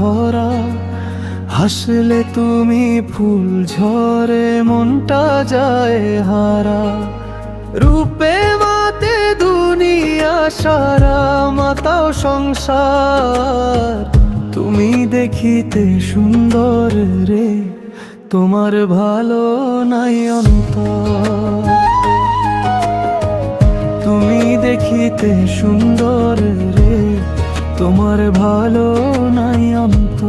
ভরা, হাসলে তুমি ফুল ঝরে, মনটা যায় হারা। রূপে মাতে দুনিয়া সারা, মাতাও সংসার। তুমি দেখিতে সুন্দর রে, তোমার ভালো নাই অন্তর। তুমি দেখিতে সুন্দর রে তোমার ভালো নাই অন্ত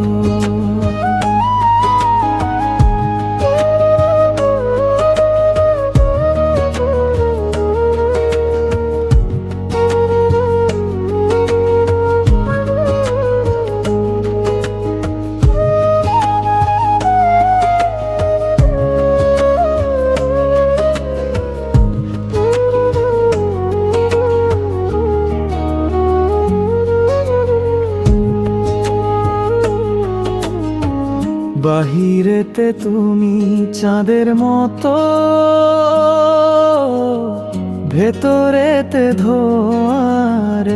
বাহিরেতে তুমি চাঁদের মতো, ভেতরেতে ধোয়ার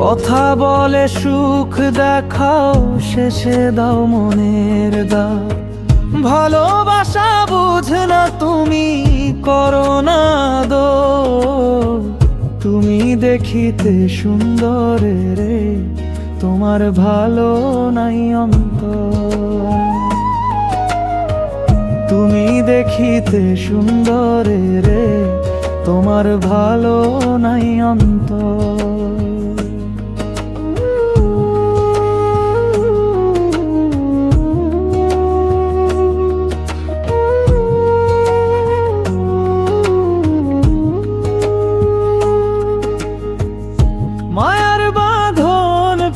কথা বলে সুখ দেখাও, শেষে দাও মনের দা ভালোবাসা বুঝ না তুমি করো না দো তুমি দেখিতে সুন্দর রে তোমার ভালো নাই অন্ত তুমি দেখিতে সুন্দরে রে তোমার ভালো নাই অন্ত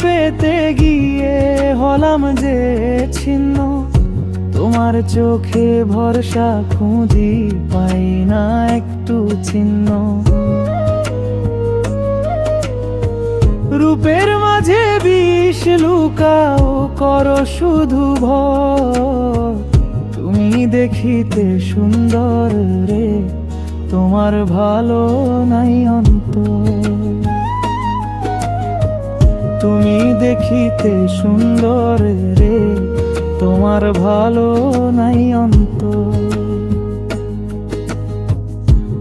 পেতে গিয়ে হলাম যে ছিন্ন। তোমার চোখে ভরসা খুঁজি পাই না একটু ছিন্ন। রূপের মাঝে বিষ লুকাও করো শুধু তুমি দেখিতে সুন্দর রে, তোমার ভালো নাই অন্তর। দেখিতে সুন্দর রে, তোমার ভালো নাই অন্ত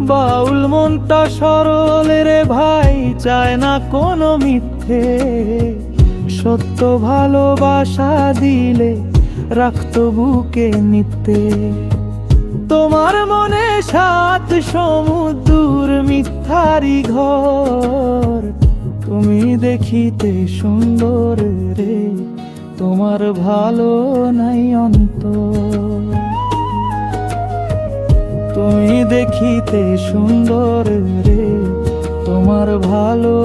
বাউল মনটা সরল রে ভাই, চায় না কোনো মিথ্যে। সত্য ভালোবাসা দিলে রাখতো বুকে নিতে তোমার মনে সাত সমুদ্র মিথ্যারি ঘর তুমি দেখিতে সুন্দর রে তোমার ভালো নাই অন্ত তুমি দেখিতে সুন্দর রে তোমার ভালো